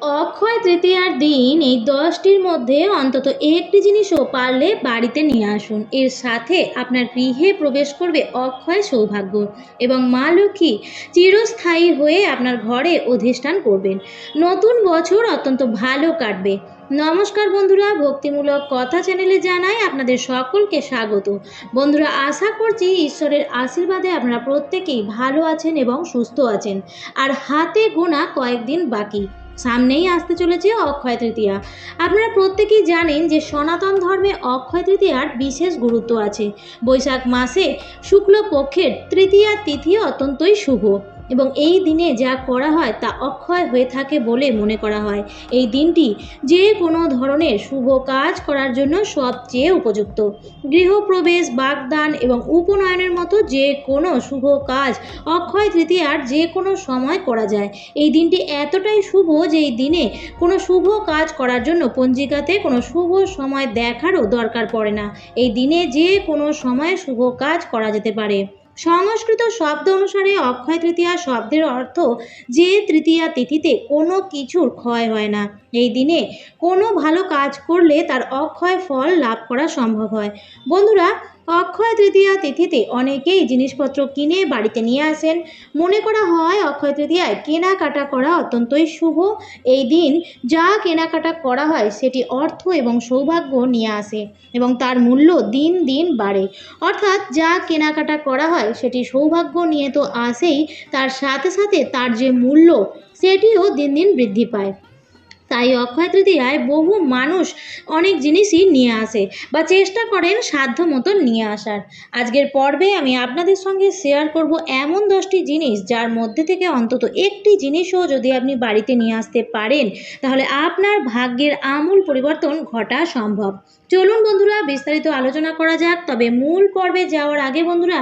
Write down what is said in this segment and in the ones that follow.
অক্ষয় তৃতীয়ার দিন এই দশটির মধ্যে অন্তত একটি জিনিসও পারলে বাড়িতে নিয়ে আসুন। এর সাথে আপনার গৃহে প্রবেশ করবে অক্ষয় সৌভাগ্য এবং মা লক্ষ্মী চিরস্থায়ী হয়ে আপনার ঘরে অধিষ্ঠান করবেন। নতুন বছর অত্যন্ত ভালো কাটবে। নমস্কার বন্ধুরা, ভক্তিমূলক কথা চ্যানেলে জানাই আপনাদের সকলকে স্বাগত। বন্ধুরা, আশা করছি ঈশ্বরের আশীর্বাদে আপনারা প্রত্যেকেই ভালো আছেন এবং সুস্থ আছেন। আর হাতে গোনা কয়েকদিন বাকি। সামনেই আসতে চলেছে অক্ষয় তৃতীয়া। আপনারা প্রত্যেকেই জানেন যে সনাতন ধর্মে অক্ষয় তৃতীয়ার বিশেষ গুরুত্ব আছে। বৈশাখ মাসে শুক্লপক্ষের তৃতীয়া তিথি অত্যন্তই শুভ। এবং এই দিনে যা করা হয় তা অক্ষয় হয়ে থাকে বলে মনে করা হয়। এই দিনটি যে কোনো ধরনের শুভ কাজ করার জন্য সবচেয়ে উপযুক্ত। গৃহপ্রবেশ, বাগদান এবং উপনয়নের মতো যে কোনো শুভ কাজ অক্ষয় তৃতীয়ার যে কোনো সময় করা যায়। এই দিনটি এতটাই শুভ যে এই দিনে কোনো শুভ কাজ করার জন্য পঞ্জিকাতে কোনো শুভ সময় দেখারও দরকার পড়ে না। এই দিনে যে কোনো সময়ে শুভ কাজ করা যেতে পারে। সংস্কৃত শব্দ অনুসারে অক্ষয় তৃতীয়া শব্দের অর্থ যে তৃতীয়া তিথিতে কোনো কিছুর ক্ষয় হয় না। এই দিনে কোনো ভালো কাজ করলে তার অক্ষয় ফল লাভ করা সম্ভব হয়। বন্ধুরা অক্ষয় তৃতীয়া তিথিতে অনেকেই জিনিসপত্র কিনে বাড়িতে নিয়ে আসেন। মনে করা হয় অক্ষয় তৃতীয়ায় কেনাকাটা করা অত্যন্তই শুভ। এই দিন যা কেনাকাটা করা হয় সেটি অর্থ এবং সৌভাগ্য নিয়ে আসে এবং তার মূল্য দিন দিন বাড়ে। অর্থাৎ যা কেনাকাটা করা হয় সেটি সৌভাগ্য নিয়ে তো আসেই, তার সাথে সাথে তার যে মূল্য, সেটিও দিন দিন বৃদ্ধি পায়। তাই অক্ষয় তৃতীয়ায় বহু মানুষ অনেক জিনিসই নিয়ে আসে বা চেষ্টা করেন সাধ্য মতো নিয়ে আসার। আজকের পর্বে আমি আপনাদের সঙ্গে শেয়ার করব এমন দশটি জিনিস যার মধ্যে থেকে অন্তত একটি জিনিসও যদি আপনি বাড়িতে নিয়ে আসতে পারেন, তাহলে আপনার ভাগ্যের আমূল পরিবর্তন ঘটা সম্ভব। চলুন বন্ধুরা, বিস্তারিত আলোচনা করা যাক, তবে মূল পর্বে যাওয়ার আগে বন্ধুরা,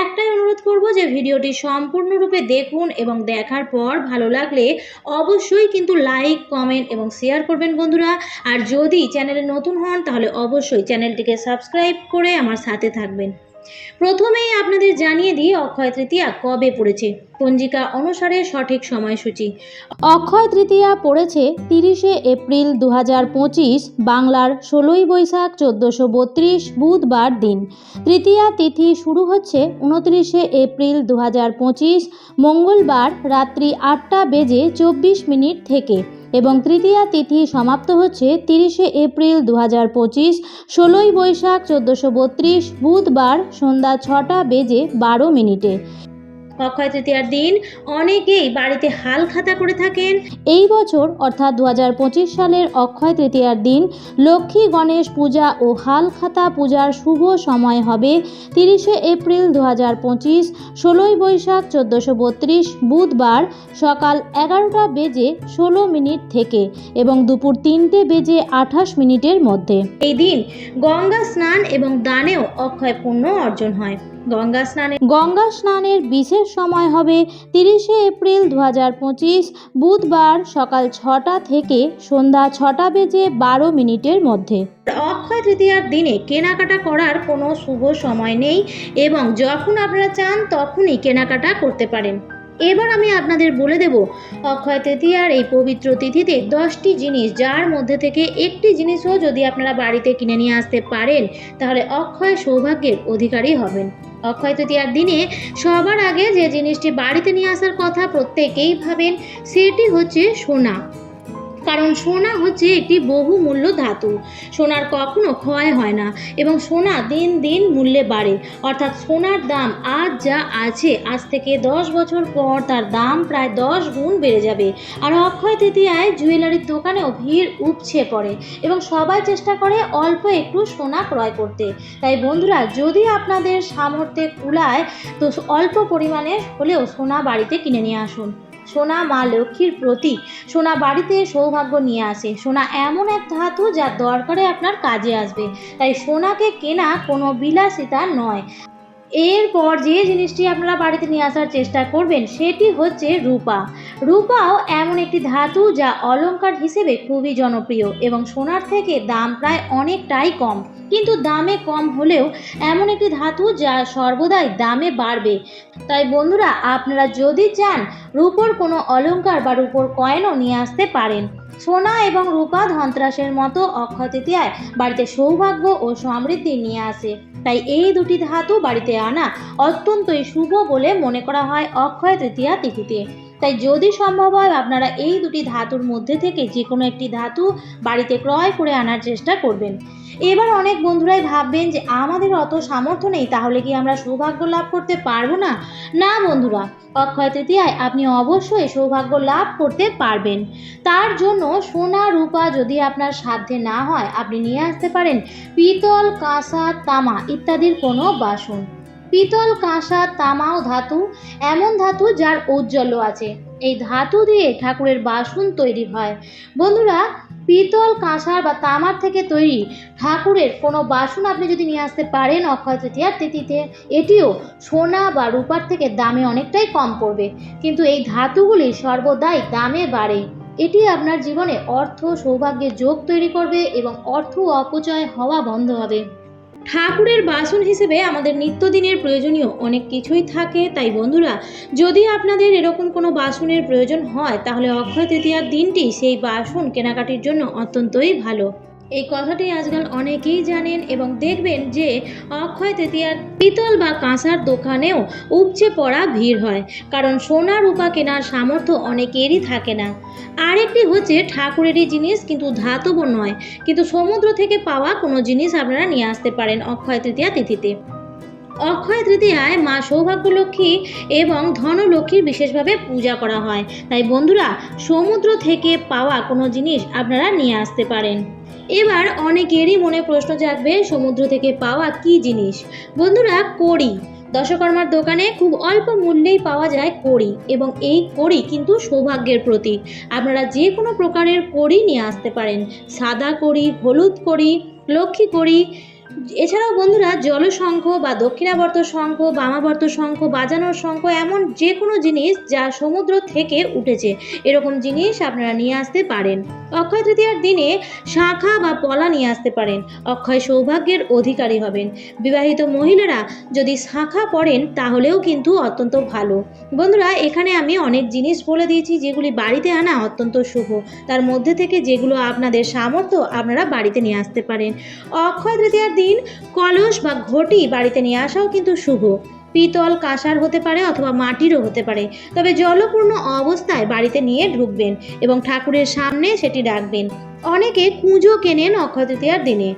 একটাই অনুরোধ করব যে ভিডিওটি সম্পূর্ণরূপে দেখুন এবং দেখার পর ভালো লাগলে অবশ্যই কিন্তু লাইক কমেন্ট এবং শেয়ার করবেন বন্ধুরা। আর যদি চ্যানেলে নতুন হন, তাহলে অবশ্যই চ্যানেলটিকে সাবস্ক্রাইব করে আমার সাথে থাকবেন। প্রথমেই আপনাদের জানিয়ে দিই, অক্ষয় তৃতীয়া কবে পড়েছে? পঞ্জিকা অনুসারে সঠিক সময়সূচি। অক্ষয় তৃতীয়া পড়েছে তিরিশে এপ্রিল দু হাজার পঁচিশ, বাংলার ষোলোই বৈশাখ চোদ্দোশো বত্রিশ, বুধবার দিন। তৃতীয়া তিথি শুরু হচ্ছে উনত্রিশে এপ্রিল দু হাজার পঁচিশ, মঙ্গলবার রাত্রি আটটা বেজে চব্বিশ মিনিট থেকে। এবং তৃতীয়া তিথি সমাপ্ত হচ্ছে তিরিশে এপ্রিল দু হাজার পঁচিশ, ষোলোই বৈশাখ চোদ্দোশো বত্রিশ, বুধবার সন্ধ্যা ছটা বেজে বারো মিনিটে। অক্ষয় তৃতীয়ার দিন অনেকেই বাড়িতে হাল খাতা করে থাকেন। এই বছর অর্থাৎ দু হাজার পঁচিশ সালের অক্ষয় তৃতীয়ার দিন লক্ষ্মী গণেশ পূজা ও হাল খাতা পূজার শুভ সময় হবে তিরিশে এপ্রিল দু হাজার পঁচিশ ষোলোই বৈশাখ চোদ্দোশো বত্রিশ বুধবার সকাল এগারোটা বেজে ষোলো মিনিট থেকে এবং দুপুর তিনটে বেজে আঠাশ মিনিটের মধ্যে। এই দিন গঙ্গা স্নান এবং দানেও অক্ষয় পুণ্য অর্জন হয়। গঙ্গা স্নানে গঙ্গা স্নানের বিশেষ সময় হবে তিরিশে এপ্রিল দু হাজার পঁচিশ, বুধবার সকাল ছটা থেকে সন্ধ্যা ছটা বেজে বারো মিনিটের মধ্যে। অক্ষয় তৃতীয়ার দিনে কেনাকাটা করার কোনো শুভ সময় নেই এবং যখন আপনারা চান তখনই কেনাকাটা করতে পারেন। এবার আমি আপনাদের বলে দেব, অক্ষয় তৃতীয়ার এই পবিত্র তিথিতে দশটি জিনিস, যার মধ্যে থেকে একটি জিনিসও যদি আপনারা বাড়িতে কিনে নিয়ে আসতে পারেন, তাহলে অক্ষয় সৌভাগ্যের অধিকারী হবেন। অক্ষয় তৃতীয়ার দিনে সবার আগে যে জিনিসটি বাড়িতে নিয়ে আসার কথা প্রত্যেকেই ভাবেন, সেটি হচ্ছে সোনা। কারণ সোনা হচ্ছে একটি বহুমূল্য ধাতু। সোনার কখনো ক্ষয় হয় না এবং সোনা দিন দিন মূল্যে বাড়ে। অর্থাৎ সোনার দাম আজ যা আছে, আজ থেকে দশ বছর পর তার দাম প্রায় দশ গুণ বেড়ে যাবে। আর অক্ষয় তৃতীয়ায় জুয়েলারির দোকানেও ভিড় উপছে পড়ে এবং সবাই চেষ্টা করে অল্প একটু সোনা ক্রয় করতে। তাই বন্ধুরা, যদি আপনাদের সামর্থ্যে কুলায়, তো অল্প পরিমাণে হলেও সোনা বাড়িতে কিনে নিয়ে আসুন। সোনা মা লক্ষ্মীর প্রতীক। সোনা বাড়িতে সৌভাগ্য নিয়ে আসে। সোনা এমন এক ধাতু যা দরকারে আপনার কাজে আসবে। তাই সোনাকে কেনা কোনো বিলাসিতা নয়। এরপর যে জিনিসটি আপনারা বাড়িতে নিয়ে আসার চেষ্টা করবেন, সেটি হচ্ছে রূপা। রূপাও এমন একটি ধাতু যা অলঙ্কার হিসেবে খুবই জনপ্রিয় এবং সোনার থেকে দাম প্রায় অনেকটাই কম। কিন্তু দামে কম হলেও এমন একটি ধাতু যা সর্বদাই দামে বাড়বে। তাই বন্ধুরা, আপনারা যদি চান রূপোর কোনো অলংকার বা রূপোর কয়েনও নিয়ে আসতে পারেন। সোনা এবং রূপা ধনত্রাসের মতো অক্ষয় তৃতীয়ায় বাড়িতে সৌভাগ্য ও সমৃদ্ধি নিয়ে আসে। তাই এই দুটি ধাতু বাড়িতে আনা অত্যন্তই শুভ বলে মনে করা হয় অক্ষয় তৃতীয়া তিথিতে। তাই যদি সম্ভব হয়, আপনারা এই দুটি ধাতুর মধ্যে থেকে যে কোনো একটি ধাতু বাড়িতে ক্রয় করে আনার চেষ্টা করবেন। এবার অনেক বন্ধুরাই ভাববেন যে, আমাদের অত সামর্থ্য নেই, তাহলে কি আমরা সৌভাগ্য লাভ করতে পারব না? না বন্ধুরা, অক্ষয় তৃতীয়ায় আপনি অবশ্যই সৌভাগ্য লাভ করতে পারবেন। তার জন্য সোনা, রূপা যদি আপনার সাধ্যে না হয়, আপনি নিয়ে আসতে পারেন পিতল, কাঁসা, তামা ইত্যাদির কোনো বাসন। পিতল কাঁসা তামা ও ধাতু, এমন ধাতু যার ঔজ্জ্বল্য আছে। এই ধাতু দিয়ে ঠাকুরের বাসন তৈরি হয়। বন্ধুরা, পিতল কাঁসার বা তামার থেকে তৈরি ঠাকুরের কোনো বাসন আপনি যদি নিয়ে আসতে পারেন অক্ষয় তৃতীয়ার তিথিতে, এটিও সোনা বা রূপার থেকে দামে অনেকটাই কম পড়বে। কিন্তু এই ধাতুগুলি সর্বদাই দামে বাড়ে। এটি আপনার জীবনে অর্থ সৌভাগ্যের যোগ তৈরি করবে এবং অর্থ অপচয় হওয়া বন্ধ হবে। ঠাকুরের বাসন হিসেবে আমাদের নিত্যদিনের প্রয়োজনীয় অনেক কিছুই থাকে। তাই বন্ধুরা, যদি আপনাদের এরকম কোনো বাসনের প্রয়োজন হয়, তাহলে অক্ষয় তৃতীয়ার দিনটি সেই বাসন কেনাকাটির জন্য অত্যন্তই ভালো। এই কথাটি আজকাল অনেকেই জানেন এবং দেখবেন যে অক্ষয় তৃতীয়ার পিতল বা কাঁসার দোকানেও উপচে পড়া ভিড় হয়, কারণ সোনা রূপা কেনার সামর্থ্য অনেকেরই থাকে না। আরেকটি হচ্ছে ঠাকুরেরই জিনিস কিন্তু ধাতব নয়, কিন্তু সমুদ্র থেকে পাওয়া কোনো জিনিস আপনারা নিয়ে আসতে পারেন অক্ষয় তৃতীয়া তিথিতে। অক্ষয় তৃতীয়ায় মা সৌভাগ্যলক্ষ্মী এবং ধনলক্ষ্মীর বিশেষভাবে পূজা করা হয়। তাই বন্ধুরা, সমুদ্র থেকে পাওয়া কোনো জিনিস আপনারা নিয়ে আসতে পারেন। এবার অনেকেরই মনে প্রশ্ন জাগবে, সমুদ্র থেকে পাওয়া কি জিনিস? বন্ধুরা, কড়ি। দশকর্মার দোকানে খুব অল্প মূল্যেই পাওয়া যায় কড়ি এবং এই কড়ি কিন্তু সৌভাগ্যের প্রতীক। আপনারা যে কোনো প্রকারের কড়ি নিয়ে আসতে পারেন। সাদা কড়ি, হলুদ কড়ি, লক্ষ্মী কড়ি এছাড়াও বন্ধুরা জলশঙ্খ বা দক্ষিণাবর্ত শঙ্খ বামাবর্ত শঙ্খ বাজানোর শঙ্খ এমন যে কোনো জিনিস যা সমুদ্র থেকে উঠেছে, এরকম জিনিস আপনারা নিয়ে আসতে পারেন। অক্ষয় তৃতীয়ার দিনে শাখা বা পলা নিয়ে আসতে পারেন, অক্ষয় সৌভাগ্যের অধিকারী হবেন। বিবাহিত মহিলারা যদি শাখা পড়েন, তাহলেও কিন্তু অত্যন্ত ভালো। বন্ধুরা, এখানে আমি অনেক জিনিস বলে দিয়েছি, যেগুলি বাড়িতে আনা অত্যন্ত শুভ। তার মধ্যে থেকে যেগুলো আপনাদের সামর্থ্য, আপনারা বাড়িতে নিয়ে আসতে পারেন। অক্ষয় তৃতীয়ার দিন কলস বা ঘটি বাড়িতে নিয়ে আসাও কিন্তু শুভ। পিতল কাঁসার হতে পারে অথবা মাটিরও হতে পারে। তবে জলপূর্ণ অবস্থায় বাড়িতে নিয়ে ঢুকবেন এবং ঠাকুরের সামনে সেটি ডাকবেন অনেকে কুঁজো কেনেন অক্ষয় তৃতীয়ার দিনে।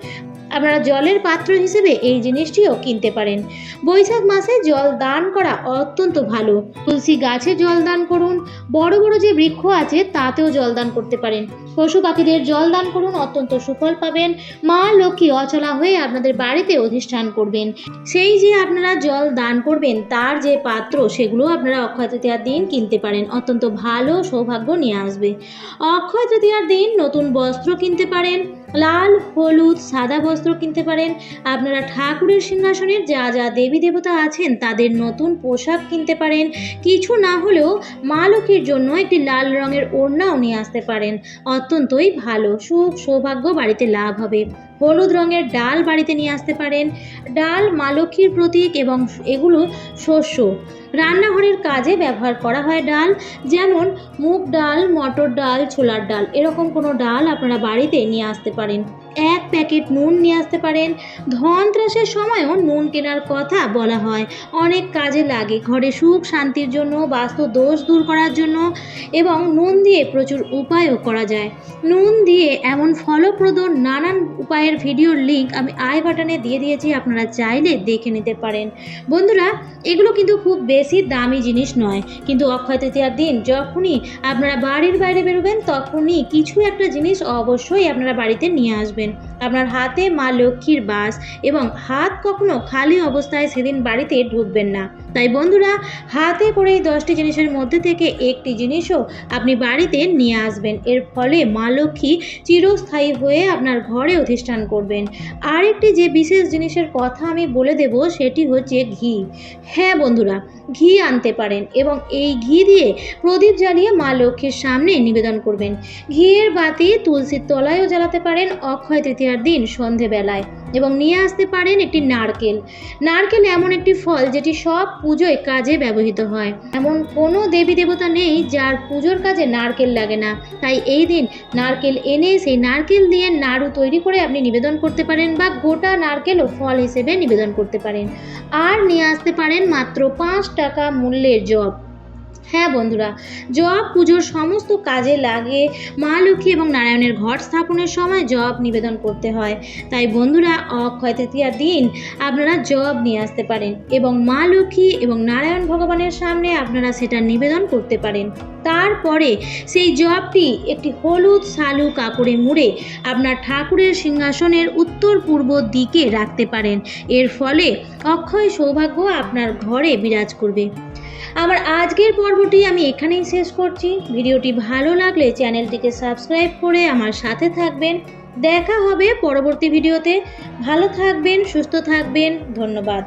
আপনারা জলের পাত্র হিসেবে এই জিনিসটিও কিনতে পারেন। বৈশাখ মাসে জল দান করা অত্যন্ত ভালো। তুলসী গাছে জল দান করুন, বড় বড় যে বৃক্ষ আছে তাতেও জল দান করতে পারেন। পশু পাখিদের জল দান করুন, অত্যন্ত সুফল পাবেন। মা লক্ষ্মী অচলা হয়ে আপনাদের বাড়িতে অধিষ্ঠান করবেন। সেই যে আপনারা জল দান করবেন, তার যে পাত্র, সেগুলো আপনারা অক্ষয় তৃতীয়ার দিন কিনতে পারেন। অত্যন্ত ভালো সৌভাগ্য নিয়ে আসবে। অক্ষয় তৃতীয়ার দিন নতুন বস্ত্র কিনতে পারেন। লাল, হলুদ, সাদা বস্ত্র কিনতে পারেন। আপনারা ঠাকুরের সিংহাসনের যা যা দেবী দেবতা আছেন, তাদের নতুন পোশাক কিনতে পারেন। কিছু না হলেও মা লক্ষ্মীর জন্য একটি লাল রঙের ওড়নাও নিয়ে আসতে পারেন। অত্যন্তই ভালো, সুখ সৌভাগ্য বাড়িতে লাভ হবে। হলুদ রঙের ডাল বাড়িতে নিয়ে আসতে পারেন। ডাল মা লক্ষ্মীর প্রতীক এবং এগুলো শস্য। রান্নাঘরের কাজে ব্যবহার করা হয় ডাল, যেমন মুগ ডাল, মটর ডাল, ছোলার ডাল, এরকম কোনো ডাল আপনারা বাড়িতে নিয়ে আসতে পারেন। এক প্যাকেট নুন নিয়ে আসতে পারেন। ধনত্রাসের সময়ও নুন কেনার কথা বলা হয়। অনেক কাজে লাগে ঘরে সুখ শান্তির জন্য বাস্তু দোষ দূর করার জন্য এবং নুন দিয়ে প্রচুর উপায়ও করা যায়। নুন দিয়ে এমন ফলপ্রদ নানান উপায়ের ভিডিওর লিঙ্ক আমি আই বাটনে দিয়ে দিয়েছি, আপনারা চাইলে দেখে নিতে পারেন। বন্ধুরা, এগুলো কিন্তু খুব বেশি দামি জিনিস নয়। কিন্তু অক্ষয় তৃতীয়ার দিন যখনই আপনারা বাড়ির বাইরে বেরোবেন, তখনই কিছু একটা জিনিস অবশ্যই আপনারা বাড়িতে নিয়ে আসবেন। আপনার হাতে মা লক্ষ্মীর বাস এবং হাত কখনো খালি অবস্থায় সেদিন বাড়িতে ঢুকবেন না। তাই বন্ধুরা, হাতে করে এই দশটি জিনিসের মধ্যে থেকে একটি জিনিসও আপনি বাড়িতে নিয়ে আসবেন। এর ফলে মা লক্ষ্মী চিরস্থায়ী হয়ে আপনার ঘরে অধিষ্ঠান করবেন। আরেকটি যে বিশেষ জিনিসের কথা আমি বলে দেব, সেটি হচ্ছে ঘি। হ্যাঁ বন্ধুরা, ঘি আনতে পারেন এবং এই ঘি দিয়ে প্রদীপ জ্বালিয়ে মা লক্ষ্মীর সামনে নিবেদন করবেন। ঘিয়ের বাতি তুলসীর তলায়ও জ্বালাতে পারেন, অক্ষয় তৃতীয়ার দিন সন্ধেবেলায়। এবং নিয়ে আসতে পারেন একটি নারকেল। নারকেল এমন একটি ফল যেটি সব পুজোয় কাজে ব্যবহৃত হয়। এমন কোনো দেবী দেবতা নেই যার পুজোর কাজে নারকেল লাগে না। তাই এই দিন নারকেল এনে সেই নারকেল দিয়ে নাড়ু তৈরি করে আপনি নিবেদন করতে পারেন বা গোটা নারকেলও ফল হিসেবে নিবেদন করতে পারেন। আর নিয়ে আসতে পারেন মাত্র পাঁচ টাকা মূল্যের জব। হ্যাঁ বন্ধুরা, জব পুজোর সমস্ত কাজে লাগে মা লক্ষ্মী এবং নারায়ণের ঘট স্থাপনের সময় জব নিবেদন করতে হয়। তাই বন্ধুরা, অক্ষয় তৃতীয়ার দিন আপনারা জব নিয়ে আসতে পারেন এবং মা লক্ষ্মী এবং নারায়ণ ভগবানের সামনে আপনারা সেটা নিবেদন করতে পারেন। তারপরে সেই জবটি একটি হলুদ শালু কাপড়ে মুড়ে আপনার ঠাকুরের সিংহাসনের উত্তর পূর্ব দিকে রাখতে পারেন। এর ফলে অক্ষয় সৌভাগ্য আপনার ঘরে বিরাজ করবে। আমার আজকের পর্বটি আমি এখানেই শেষ করছি। ভিডিওটি ভালো লাগলে চ্যানেলটিকে সাবস্ক্রাইব করে আমার সাথে থাকবেন। দেখা হবে পরবর্তী ভিডিওতে। ভালো থাকবেন, সুস্থ থাকবেন। ধন্যবাদ।